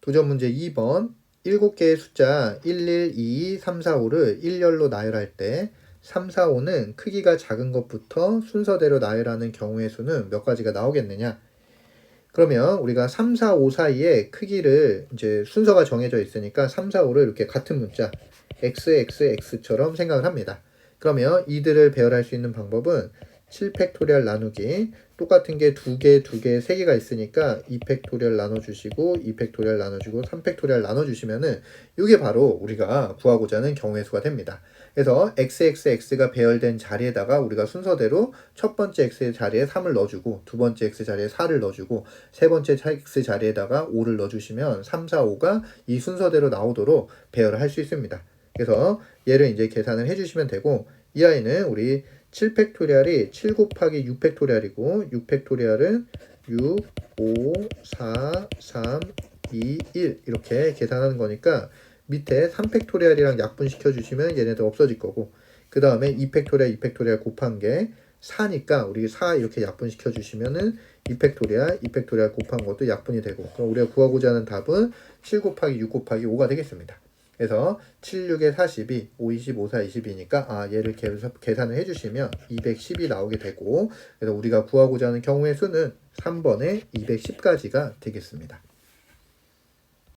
도전 문제 2번 7개의 숫자 1, 1, 2, 3, 4, 5를 일렬로 나열할 때 3, 4, 5는 크기가 작은 것부터 순서대로 나열하는 경우의 수는 몇 가지가 나오겠느냐? 그러면 우리가 3, 4, 5 사이에 크기를 이제 순서가 정해져 있으니까 3, 4, 5를 이렇게 같은 문자 x, x, x처럼 생각을 합니다. 그러면 이들을 배열할 수 있는 방법은 7 팩토리얼 나누기 똑같은 게 두 개, 두 개, 세 개가 있으니까 2 팩토리얼 나눠주시고 2 팩토리얼 나눠주고 3 팩토리얼 나눠주시면은 이게 바로 우리가 구하고자 하는 경우의 수가 됩니다. 그래서 xxx가 배열된 자리에다가 우리가 순서대로 첫 번째 x 자리에 3을 넣어주고 두 번째 x 자리에 4를 넣어주고 세 번째 x 자리에다가 5를 넣어주시면 3, 4, 5가 이 순서대로 나오도록 배열을 할 수 있습니다. 그래서 얘를 이제 계산을 해주시면 되고 이 아이는 우리 7 팩토리얼이 7 곱하기 6 팩토리얼이고 6 팩토리얼은 6, 5, 4, 3, 2, 1 이렇게 계산하는 거니까 밑에 3 팩토리얼이랑 약분시켜 주시면 얘네들 없어질 거고 그 다음에 2 팩토리얼, 2팩토리얼 곱한 게 4니까 우리 4 이렇게 약분시켜 주시면은 2 팩토리얼, 2팩토리얼 곱한 것도 약분이 되고 그럼 우리가 구하고자 하는 답은 7 곱하기 6 곱하기 5가 되겠습니다. 그래서 7, 6에 42, 5, 20, 5, 4, 22니까 아 얘를 계산, 계산을 해주시면 210이 나오게 되고 그래서 우리가 구하고자 하는 경우의 수는 3번에 210까지가 되겠습니다.